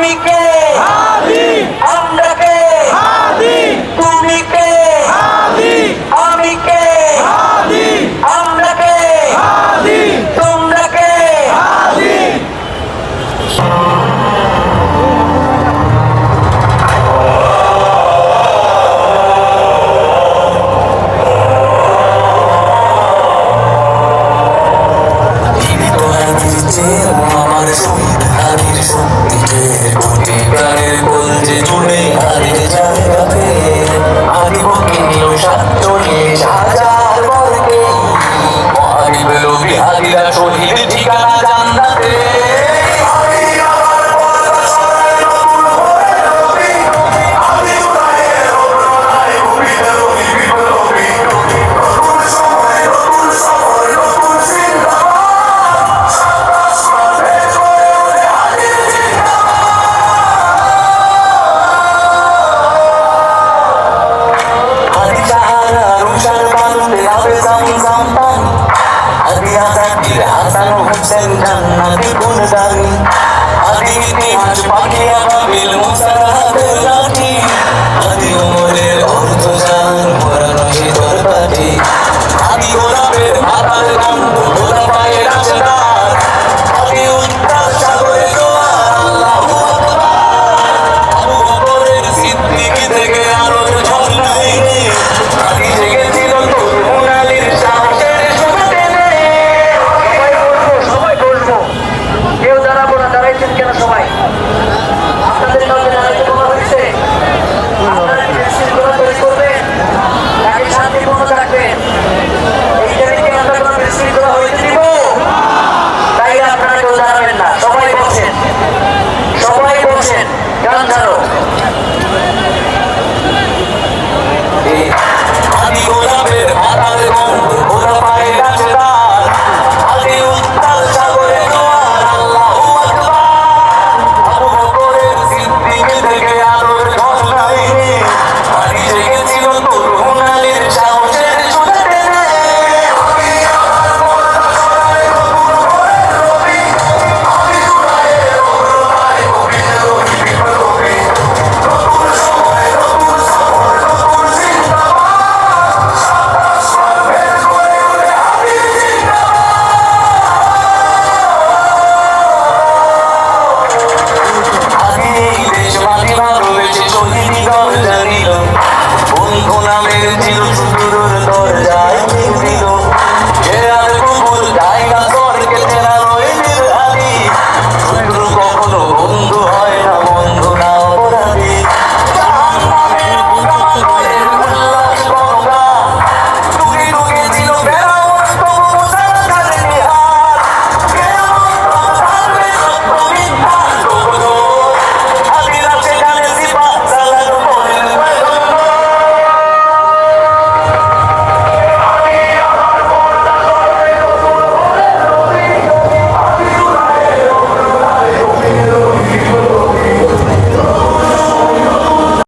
me go Hasan Hossain জান্নাতি গুণগানি আদি ইতিহাস পাখিয়া বাবিল মুসারাদের লাঠি আদি